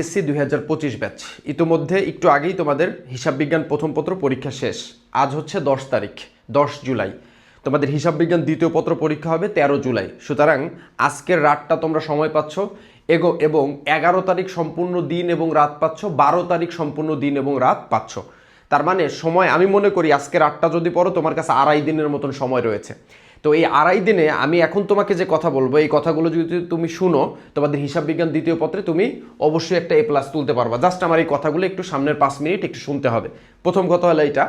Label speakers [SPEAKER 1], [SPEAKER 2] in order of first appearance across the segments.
[SPEAKER 1] SC দুই হাজার পঁচিশ ব্যাচ। ইতোমধ্যে একটু আগেই তোমাদের হিসাব বিজ্ঞান প্রথম পত্র পরীক্ষা শেষ। আজ হচ্ছে দশ তারিখ, দশ জুলাই। তোমাদের হিসাব বিজ্ঞান দ্বিতীয় পত্র পরীক্ষা হবে তেরো জুলাই। সুতরাং আজকের রাতটা তোমরা সময় পাচ্ছ। এগো, এবং এগারো তারিখ সম্পূর্ণ দিন এবং রাত পাচ্ছ, বারো তারিখ সম্পূর্ণ দিন এবং রাত পাচ্ছ। তার মানে সময় আমি মনে করি আজকের আটটা যদি পড়ো, তোমার কাছে আড়াই দিনের মতন সময় রয়েছে। তো এই আড়াই দিনে আমি এখন তোমাকে যে কথা বলব, এই কথাগুলো যদি তুমি শুনো, তোমাদের হিসাব বিজ্ঞান দ্বিতীয় পত্রে তুমি অবশ্যই একটা এ প্লাস তুলতে পারবা। জাস্ট আমার এই কথাগুলো একটু সামনের পাঁচ মিনিট একটু শুনতে হবে। প্রথম কথা হলো এটা।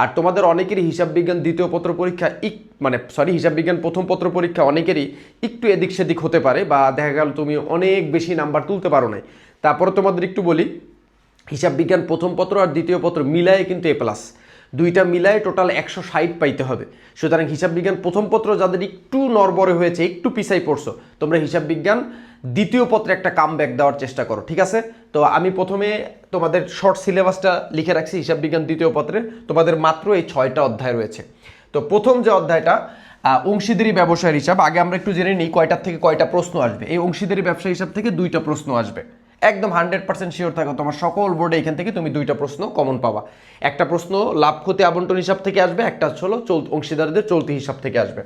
[SPEAKER 1] আর তোমাদের অনেকেরই হিসাব বিজ্ঞান দ্বিতীয় পত্র পরীক্ষা ইক মানে সরি হিসাব বিজ্ঞান প্রথম পত্র পরীক্ষা অনেকেরই একটু এদিক সেদিক হতে পারে বা দেখা গেল তুমি অনেক বেশি নাম্বার তুলতে পারো নাই। তারপরে তোমাদের একটু বলি, হিসাব বিজ্ঞান প্রথম পত্র আর দ্বিতীয় পত্র মিলায়ে কিন্তু এ প্লাস দুইটা মিলায় টোটাল একশো ষাট পাইতে হবে। সুতরাং হিসাব বিজ্ঞান প্রথম পত্র যাদের একটু নরবরে হয়েছে, একটু পিছাই পড়ছো, তোমরা হিসাব বিজ্ঞান দ্বিতীয় পত্রে একটা কাম ব্যাক দেওয়ার চেষ্টা করো, ঠিক আছে? তো আমি প্রথমে তোমাদের শর্ট সিলেবাসটা লিখে রাখছি, হিসাব বিজ্ঞান দ্বিতীয় পত্রে। তোমাদের মাত্র এই ছয়টা অধ্যায় রয়েছে। তো প্রথম যে অধ্যায়টা অংশীদারি ব্যবসায়ের হিসাব, আগে আমরা একটু জেনে নিই কয়টার থেকে কয়টা প্রশ্ন আসবে। এই অংশীদারি ব্যবসা হিসাব থেকে দুইটা প্রশ্ন আসবে। একদম হান্ড্রেড পার্সেন্ট শিওর থাকো, তোমার সকল বোর্ডে এখান থেকে তুমি দুইটা প্রশ্ন কমন পাবা। একটা প্রশ্ন, লাভ, ক্ষতি, আবন্টন হিসাব থেকে আসবে, একটা হলো চল অংশীদারদের চলতি হিসাব থেকে আসবে।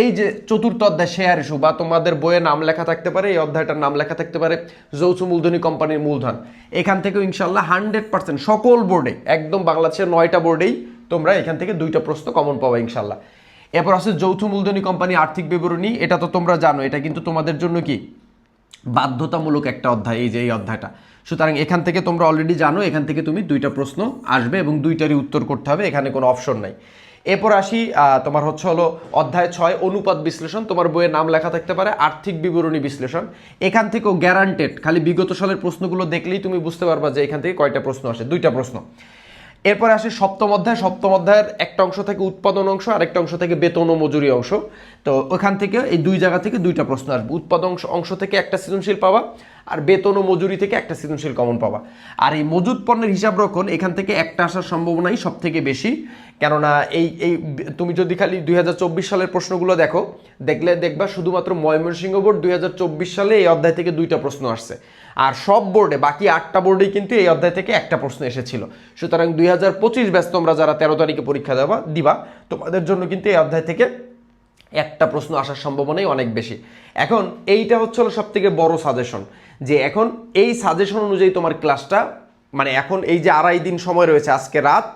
[SPEAKER 1] এই যে চতুর্থ অধ্যায় শেয়ার ইস্যু বা তোমাদের বইয়ে নাম লেখা থাকতে পারে, এই অধ্যায়টার নাম লেখা থাকতে পারে, যৌথ মূলধনী কোম্পানির মূলধন। এখান থেকেও ইনশাল্লাহ হান্ড্রেড পার্সেন্ট সকল বোর্ডে একদম বাংলাদেশের নয়টা বোর্ডেই তোমরা এখান থেকে দুইটা প্রশ্ন কমন পাবা ইনশাল্লাহ এরপর আছে যৌথ মূলধনী কোম্পানি আর্থিক বিবরণী, এটা তো তোমরা জানো, এটা কিন্তু তোমাদের জন্য কি? বাধ্যতামূলক একটা অধ্যায়, এই যে এই অধ্যায়টা। সুতরাং এখান থেকে তোমরা অলরেডি জানো, এখান থেকে তুমি দুইটা প্রশ্ন আসবে এবং দুইটারই উত্তর করতে হবে, এখানে কোনো অপশন নাই। এরপর আসি তোমার হচ্ছে হলো অধ্যায় ছয়, অনুপাত বিশ্লেষণ। তোমার বইয়ের নাম লেখা থাকতে পারে, আর্থিক বিবরণী বিশ্লেষণ। এখান থেকেও গ্যারান্টেড খালি বিগত সালের প্রশ্নগুলো দেখলেই তুমি বুঝতে পারবা যে এখান থেকে কয়টা প্রশ্ন আসে, দুইটা প্রশ্ন। এরপরে আসে সপ্তম অধ্যায়। সপ্তম অধ্যায়ের একটা অংশ থেকে উৎপাদন অংশ আর একটা অংশ থেকে বেতন ও মজুরি অংশ। তো ওখান থেকে এই দুই জায়গা থেকে দুইটা প্রশ্ন আসবে। উৎপাদন অংশ- থেকে একটা সৃজনশীল পাবা আর বেতন ও মজুরি থেকে একটা সৃজনশীল কমন পাবা। আর এই মজুদ পণ্যের হিসাব রক্ষণ এখান থেকে একটা আসার সম্ভাবনাই সব থেকে বেশি। কেননা এই এই তুমি যদি খালি দুই হাজার চব্বিশ সালের প্রশ্নগুলো দেখো, দেখলে দেখবা শুধুমাত্র ময়মনসিংহ বোর্ড দুই হাজার চব্বিশ সালে এই অধ্যায় থেকে দুইটা প্রশ্ন আসছে। আর সব বোর্ডে, বাকি আটটা বোর্ডেই কিন্তু এই অধ্যায় থেকে একটা প্রশ্ন এসেছিল। সুতরাং দুই হাজার পঁচিশ ব্যাচ তোমরা যারা তেরো তারিখে পরীক্ষা দেবা, দিবা, তোমাদের জন্য কিন্তু এই অধ্যায় থেকে একটা প্রশ্ন আসার সম্ভাবনাই অনেক বেশি। এখন এইটা হচ্ছে হলো সব থেকে বড় সাজেশন যে এখন এই সাজেশন অনুযায়ী তোমার ক্লাসটা মানে এখন এই যে আড়াই দিন সময় রয়েছে আজকে রাত,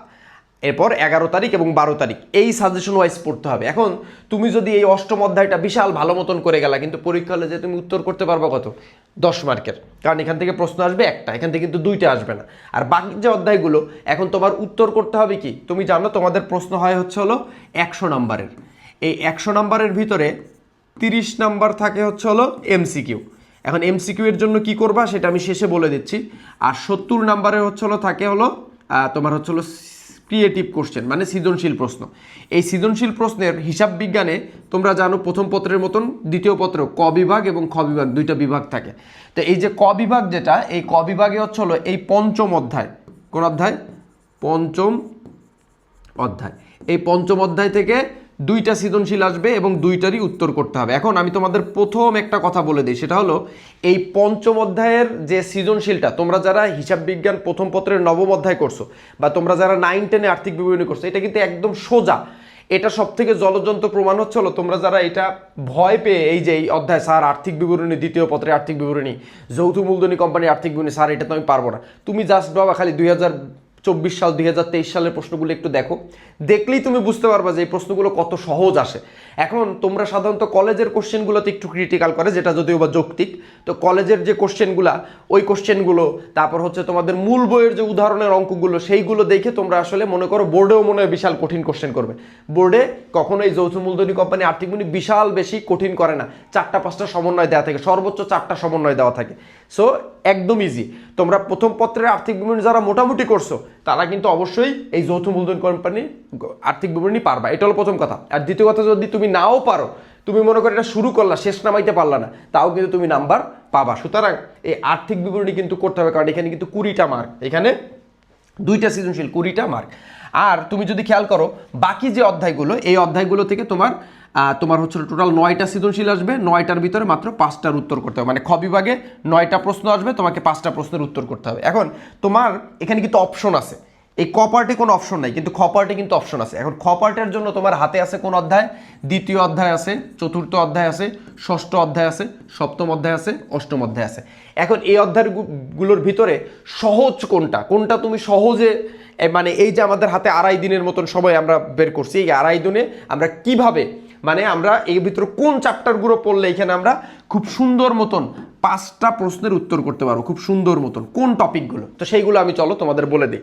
[SPEAKER 1] এরপর এগারো তারিখ এবং বারো তারিখ, এই সাজেশন ওয়াইজ পড়তে হবে। এখন তুমি যদি এই অষ্টম অধ্যায়টা বিশাল ভালো মতন করে গেলা, কিন্তু পরীক্ষা হলে যে তুমি উত্তর করতে পারবে কত? দশ মার্কের। কারণ এখান থেকে প্রশ্ন আসবে একটা, এখান থেকে কিন্তু দুইটা আসবে না। আর বাকি যে অধ্যায়গুলো, এখন তোমার উত্তর করতে হবে কি? তুমি জানো তোমাদের প্রশ্ন হয় হচ্ছে হলো একশো নাম্বারের। এই একশো নাম্বারের ভিতরে তিরিশ নাম্বার থাকে হচ্ছে হলো এমসিকিউ এখন এমসিকিউ এর জন্য কি করবা সেটা আমি শেষে বলে দিচ্ছি। আর সত্তর নাম্বারে হচ্ছে হলো থাকে হলো তোমার হচ্ছে হলো ক্রিয়েটিভ কোশ্চেন মানে সৃজনশীল প্রশ্ন। এই সৃজনশীল প্রশ্নের হিসাব বিজ্ঞানে তোমরা জানো প্রথম পত্রের মতন দ্বিতীয় পত্র ক বিভাগ এবং খ বিভাগ দুইটা বিভাগ থাকে। তো এই যে ক বিভাগ যেটা, এই ক বিভাগে হচ্ছে হলো এই পঞ্চম অধ্যায়। কোন অধ্যায়? পঞ্চম অধ্যায়। এই পঞ্চম অধ্যায় থেকে দুইটা সৃজনশীল আসবে এবং দুইটারই উত্তর করতে হবে। এখন আমি তোমাদের প্রথম একটা কথা বলে দিই, সেটা হলো এই পঞ্চম অধ্যায়ের যে সৃজনশীলটা, তোমরা যারা হিসাব বিজ্ঞান প্রথম পত্রের নবম অধ্যায় করছ বা তোমরা যারা নাইন টেনে আর্থিক বিবরণী করছ, এটা কিন্তু একদম সোজা। এটা সব থেকে জলজন্ত প্রমাণ হচ্ছে হলো তোমরা যারা এটা ভয় পেয়ে এই যে এই অধ্যায়, স্যার, আর্থিক বিবরণী, দ্বিতীয় পত্রে আর্থিক বিবরণী, যৌথ মূলধনী কোম্পানি আর্থিক বিবরণী, স্যার, এটা তো আমি পারব না। তুমি জাস্ট বাবা খালি দুই হাজার চব্বিশ সাল দুই হাজার তেইশ সালের প্রশ্নগুলো একটু দেখো। দেখলেই তুমি বুঝতে পারবা যে এই প্রশ্নগুলো কত সহজ আসে। এখন তোমরা সাধারণত কলেজের কোশ্চেনগুলোতে একটু ক্রিটিক্যাল করে, যেটা যদিও বা যৌক্তিক। তো কলেজের যে কোশ্চেনগুলা, ওই কোশ্চেনগুলো, তারপর হচ্ছে তোমাদের মূল বইয়ের যে উদাহরণের অঙ্কগুলো, সেইগুলো দেখে তোমরা আসলে মনে করো বোর্ডেও মনে হয় বিশাল কঠিন কোশ্চেন করবে। বোর্ডে কখনোই যৌথ মূলধনী কোম্পানি আর্থিক মুনি বিশাল বেশি কঠিন করে না। চারটা, পাঁচটা সমন্বয় দেওয়া থাকে, সর্বোচ্চ চারটা সমন্বয় দেওয়া থাকে। সো একদম ইজি তোমরা প্রথম পত্রের আর্থিক বিবরণী যারা মোটামুটি করছ তারা কিন্তু অবশ্যই এই যৌথ মূলধন কোম্পানি আর্থিক বিবরণী পারবা। এটা হলো প্রথম কথা। আর দ্বিতীয় কথা যদি তুমি নাও পারো, তুমি মনে করো এটা শুরু করলা, শেষ নামাইতে পারলা না, তাও কিন্তু তুমি নাম্বার পাবা। সুতরাং এই আর্থিক বিবরণী কিন্তু করতে হবে, কারণ এখানে কিন্তু কুড়িটা মার্ক এখানে দুইটা সৃজনশীল, কুড়িটা মার্ক আর তুমি যদি খেয়াল করো, বাকি যে অধ্যায়গুলো, এই অধ্যায়গুলো থেকে তোমার তোমার হচ্ছে টোটাল নয়টা সৃজনশীল আসবে, নয়টার ভিতরে মাত্র পাঁচটার উত্তর করতে হবে। মানে খ বিভাগে নয়টা প্রশ্ন আসবে, তোমাকে পাঁচটা প্রশ্নের উত্তর করতে হবে। এখন তোমার এখানে কিন্তু অপশন আছে। এই ক পার্টে কোনো অপশন নাই, কিন্তু খ পার্টে কিন্তু অপশন আছে। এখন খ পার্টের জন্য তোমার হাতে আছে কোন অধ্যায়? দ্বিতীয় অধ্যায় আছে, চতুর্থ অধ্যায় আছে, ষষ্ঠ অধ্যায় আছে, সপ্তম অধ্যায় আছে, অষ্টম অধ্যায় আছে। এখন এই অধ্যায়গুলোর ভিতরে সহজ কোনটা? কোনটা তুমি সহজে মানে এই যে আমাদের হাতে আড়াই দিনের মতন সময় আমরা বের করছি, এই আড়াই দিনে আমরা কীভাবে মানে আমরা এই ভিতরে কোন চ্যাপ্টারগুলো পড়লে এখানে আমরা খুব সুন্দর মতন পাঁচটা প্রশ্নের উত্তর করতে পারব, খুব সুন্দর মতন, কোন টপিকগুলো তো সেইগুলো আমি চলো তোমাদের বলে দিই।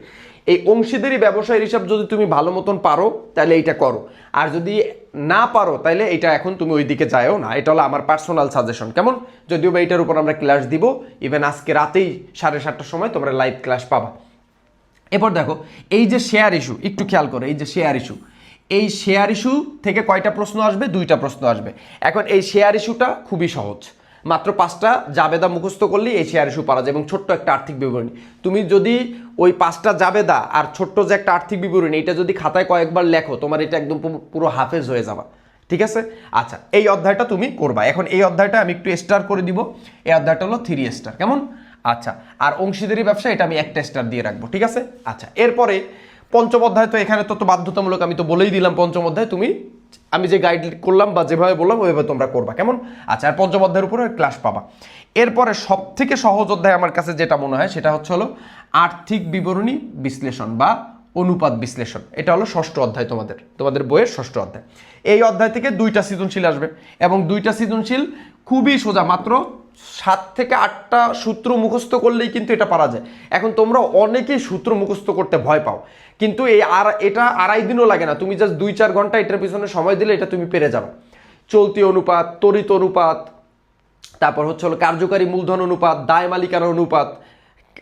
[SPEAKER 1] এই অংশীদারি ব্যবসায়ের হিসাব যদি তুমি ভালো মতন পারো, তাহলে এইটা করো। আর যদি না পারো, তাহলে এটা এখন তুমি ওই দিকে যাও না। এটা হলো আমার পার্সোনাল সাজেশন কেমন? যদিও বা এটার উপর আমরা ক্লাস দিব ইভেন আজকে রাতেই সাড়ে সাতটার সময় তোমরা লাইভ ক্লাস পাবা। এরপর দেখো, এই যে শেয়ার ইস্যু একটু খেয়াল করো, এই যে শেয়ার ইস্যু এই শেয়ার ইস্যু থেকে কয়টা প্রশ্ন আসবে? দুইটা প্রশ্ন আসবে। এখন এই শেয়ার ইস্যুটা খুবই সহজ। মাত্র পাঁচটা জাবেদা মুখস্থ করলেই এই শেয়ার ইস্যু পারা যায় এবং ছোট্ট একটা আর্থিক বিবরণী। তুমি যদি ওই পাঁচটা জাবেদা আর ছোট্ট যে একটা আর্থিক বিবরণী, এটা যদি খাতায় কয়েকবার লেখো, তোমার এটা একদম পুরো- হাফেজ হয়ে যাবা। ঠিক আছে? আচ্ছা এই অধ্যায়টা তুমি করবা। এখন এই অধ্যায়টা আমি একটু স্টার করে দিব। এই অধ্যায়টা হলো থ্রি স্টার কেমন? আচ্ছা আর অংশীদারি ব্যবসা এটা আমি একটা স্টার দিয়ে রাখব। ঠিক আছে? আচ্ছা এরপরে পঞ্চম অধ্যায় তো এখানে তো বাধ্যতামূলক আমি তো বলেই দিলাম পঞ্চম অধ্যায়, তুমি আমি যে গাইড করলাম বা যেভাবে বললাম ওইভাবে তোমরা করবা, কেমন? আচ্ছা আর পঞ্চম অধ্যায়ের উপরে ক্লাস পাবা। এরপরে সব থেকে সহজ অধ্যায় আমার কাছে যেটা মনে হয়, সেটা হচ্ছে হলো আর্থিক বিবরণী বিশ্লেষণ বা অনুপাত বিশ্লেষণ। এটা হলো ষষ্ঠ অধ্যায় তোমাদের তোমাদের বইয়ের ষষ্ঠ অধ্যায়। এই অধ্যায় থেকে দুইটা সৃজনশীল আসবে এবং দুইটা সৃজনশীল খুবই সোজা, মাত্র সাত থেকে আটটা সূত্র মুখস্থ করলেই কিন্তু এটা পারা যায়। এখন তোমরা অনেকেই সূত্র মুখস্থ করতে ভয় পাও। কিন্তু এই আর এটা আড়াই দিনও লাগে না। তুমি জাস্ট দুই চার ঘণ্টা এটার পিছনে সময় দিলে এটা তুমি পেরে যাবে। চলতি অনুপাত তরিত অনুপাত, তারপর হচ্ছে হলো কার্যকারী মূলধন অনুপাত, দায় মালিকানা অনুপাত,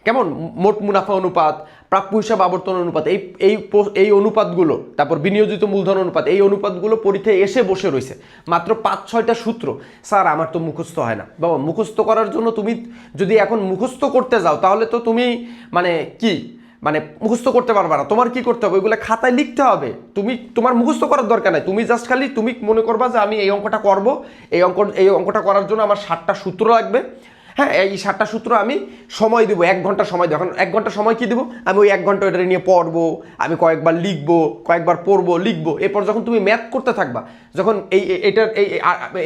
[SPEAKER 1] কেমন? মোট মুনাফা অনুপাত প্রাপ্য হিসাব আবর্তন অনুপাত, এই এই এই অনুপাতগুলো, তারপর বিনিয়োজিত মূলধন অনুপাত, এই অনুপাতগুলো পরীক্ষায় এসে বসে রয়েছে। মাত্র পাঁচ, ছয়টা সূত্র। স্যার, আমার তো মুখস্থ হয় না। বাবা, মুখস্থ করার জন্য তুমি যদি এখন মুখস্থ করতে যাও, তাহলে তো তুমি মানে কি? মানে মুখস্থ করতে পারবে না। তোমার কি করতে হবে? ওইগুলো খাতায় লিখতে হবে। তুমি, তোমার মুখস্থ করার দরকার নাই। তুমি জাস্ট খালি তুমি মনে করবা যে আমি এই অঙ্কটা করব। এই অঙ্ক, এই অঙ্কটা করার জন্য আমার ষাটটা সূত্র লাগবে। হ্যাঁ এই সাতটা সূত্র আমি সময় দেবো, এক ঘণ্টা সময় দেবো। এখন এক ঘণ্টা সময় কী দেবো? আমি ওই এক ঘণ্টা এটা নিয়ে পড়ব, আমি কয়েকবার লিখব, কয়েকবার পড়ব, লিখব। এরপর যখন তুমি ম্যাথ করতে থাকবা, যখন এই এটার এই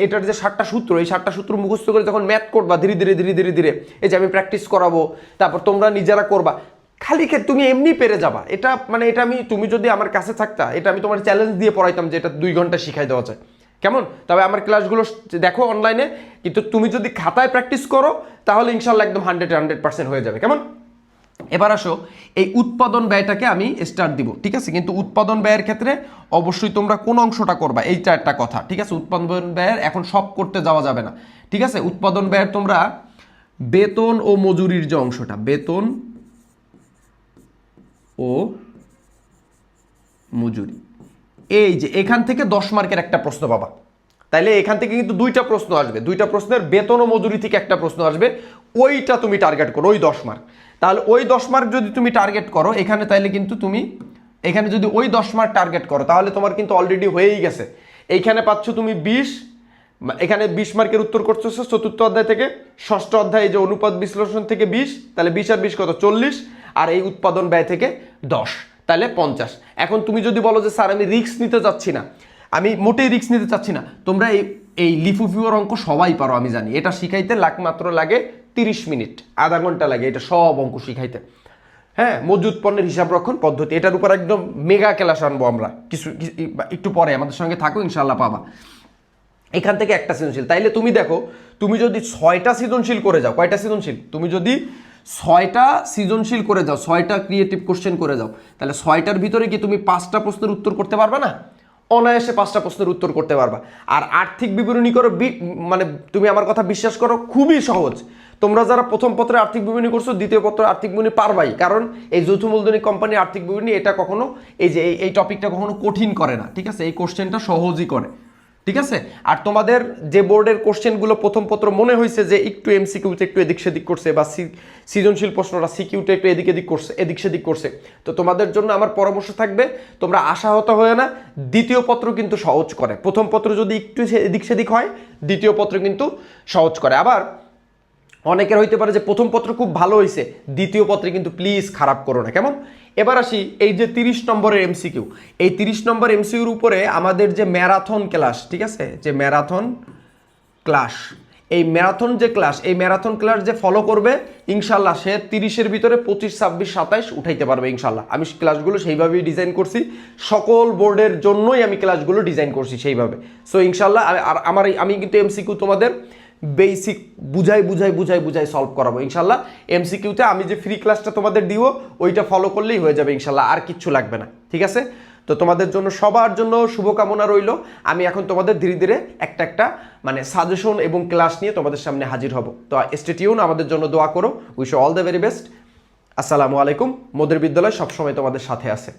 [SPEAKER 1] এটার যে সাতটা সূত্র, এই সাতটা সূত্র মুখস্থ করে যখন ম্যাথ করবা, ধীরে ধীরে ধীরে ধীরে ধীরে, এই যে আমি প্র্যাকটিস করাবো, তারপর তোমরা নিজেরা করবা, খালি তুমি এমনি পেরে যাবা। এটা মানে এটা আমি, তুমি যদি আমার কাছে থাকতা, এটা আমি তোমার চ্যালেঞ্জ দিয়ে পড়াইতাম যে এটা দুই ঘণ্টা শিখাই দেওয়া যায়। কেমন? তবে আমার ক্লাসগুলো দেখো অনলাইনে কিন্তু তুমি যদি খাতায় প্র্যাকটিস করো, তাহলে ইনশাল্লাহ একদম হান্ড্রেড হান্ড্রেড পার্সেন্ট হয়ে যাবে। কেমন? এবার আসো, এই উৎপাদন ব্যয়টাকে আমি স্টার্ট দিব, ঠিক আছে? কিন্তু উৎপাদন ব্যয়ের ক্ষেত্রে অবশ্যই তোমরা কোন অংশটা করবা? এইটা একটা কথা, ঠিক আছে? উৎপাদন ব্যয়ের এখন সব করতে যাওয়া যাবে না, ঠিক আছে? উৎপাদন ব্যয়ের তোমরা বেতন ও মজুরির যে অংশটা, বেতন ও মজুরি এই যে এখান থেকে দশ মার্কের একটা প্রশ্ন পাবা। তাইলে এখান থেকে কিন্তু দুইটা প্রশ্ন আসবে। দুইটা প্রশ্নের বেতন ও মজুরি থেকে একটা প্রশ্ন আসবে। ওইটা তুমি টার্গেট করো, ওই দশ মার্ক। তাহলে ওই দশ মার্ক যদি তুমি টার্গেট করো, এখানে তাইলে কিন্তু তুমি, এখানে যদি ওই দশ মার্ক টার্গেট করো, তাহলে তোমার কিন্তু অলরেডি হয়েই গেছে। এইখানে পাচ্ছ তুমি বিশ এখানে বিশ মার্কের উত্তর করছ চতুর্থ অধ্যায় থেকে। ষষ্ঠ অধ্যায় যে অনুপাত বিশ্লেষণ থেকে বিশ, তাহলে বিশ আর বিশ কত? চল্লিশ। আর এই উৎপাদন ব্যয় থেকে দশ। তাহলে পঞ্চাশ। এখন তুমি যদি বলো যে, স্যার, আমি রিস্ক নিতে চাচ্ছি না। আমি মোটেই রিস্ক নিতে চাচ্ছি না। তোমরা এই এই লিফুফিওর অঙ্ক সবাই পারো, আমি জানি। এটা শিখাইতে লাখ মাত্র লাগে তিরিশ মিনিট, আধা ঘণ্টা লাগে এটা সব অঙ্ক শিখাইতে। হ্যাঁ মজুদ পণ্যের হিসাব রক্ষণ পদ্ধতি, এটার উপর একদম মেগা ক্লাস আনব আমরা। কিছু- একটু পরে আমাদের সঙ্গে থাকো ইনশাল্লাহ পাবা। এখান থেকে একটা সৃজনশীল। তাইলে তুমি দেখো, তুমি যদি ছয়টা সৃজনশীল করে যাও, কয়টা সৃজনশীল? তুমি যদি ছয়টা সৃজনশীল করে যাও ছয়টা ক্রিয়েটিভ কোশ্চেন করে যাও তাহলে ছয়টার ভিতরে কি তুমি পাঁচটা প্রশ্নের উত্তর করতে পারবে না? অনায়াসে পাঁচটা প্রশ্নের উত্তর করতে পারবা। আর আর্থিক বিবরণী করো মানে তুমি আমার কথা বিশ্বাস করো, খুবই সহজ। তোমরা যারা প্রথম পত্রে আর্থিক বিবরণী করছ, দ্বিতীয় পত্রে আর্থিক বিবরণী পারবাই। কারণ এই যৌথ মূলধনী কোম্পানি আর্থিক বিবরণী এটা কখনো, এই যে এই টপিকটা কখনো কঠিন করে না, ঠিক আছে? এই কোশ্চেনটা সহজই করে। ঠিক আছে? আর তোমাদের যে বোর্ডের কোশ্চেনগুলো প্রথম পত্র মনে হয়েছে যে একটু এমসিকিউতে একটু এদিক সেদিক করছে বা সৃজনশীল প্রশ্নটা সিকিউতে একটু এদিক এদিক করছে, এদিক সেদিক করছে। তো তোমাদের জন্য আমার পরামর্শ থাকবে, তোমরা আশাহত হয়ে না, দ্বিতীয় পত্র কিন্তু সহজ করে। প্রথম পত্র যদি একটু এদিক সেদিক হয়, দ্বিতীয় পত্র কিন্তু সহজ করে। আবার অনেকের হইতে পারে যে প্রথম পত্র খুব ভালো হয়েছে দ্বিতীয় পত্রে কিন্তু প্লিজ খারাপ করো না, কেমন? এবার আসি এই যে তিরিশ নম্বরের এমসিকিউ এই তিরিশ নম্বর এমসিকিউর উপরে আমাদের যে ম্যারাথন ক্লাস ঠিক আছে? যে ম্যারাথন ক্লাস এই ম্যারাথন যে ক্লাস এই ম্যারাথন ক্লাস যে ফলো করবে, ইনশাল্লাহ সে তিরিশের ভিতরে পঁচিশ, ছাব্বিশ, সাতাইশ উঠাইতে পারবে, ইনশাল্লাহ। আমি ক্লাসগুলো সেইভাবেই ডিজাইন করছি। সকল বোর্ডের জন্যই আমি ক্লাসগুলো ডিজাইন করছি সেইভাবে। সো ইনশাল্লাহ, আর আমার আমি কিন্তু এমসিকিউ তোমাদের বেসিক বুঝাই বুঝাই বুঝাই বুঝাই সলভ করাবো। ইনশাল্লাহ এমসিকিউতে আমি যে ফ্রি ক্লাসটা তোমাদের দিব, ওইটা ফলো করলেই হয়ে যাবে ইনশাল্লাহ, আর কিচ্ছু লাগবে না, ঠিক আছে? তো তোমাদের জন্য, সবার জন্য শুভকামনা রইল। আমি এখন তোমাদের ধীরে ধীরে একটা একটা মানে সাজেশন এবং ক্লাস নিয়ে তোমাদের সামনে হাজির হব। তো স্টেটিউন আমাদের জন্য দোয়া করো। Wish all the very best আসসালামু আলাইকুম। মোদের বিদ্যালয় সবসময় তোমাদের সাথে আছে।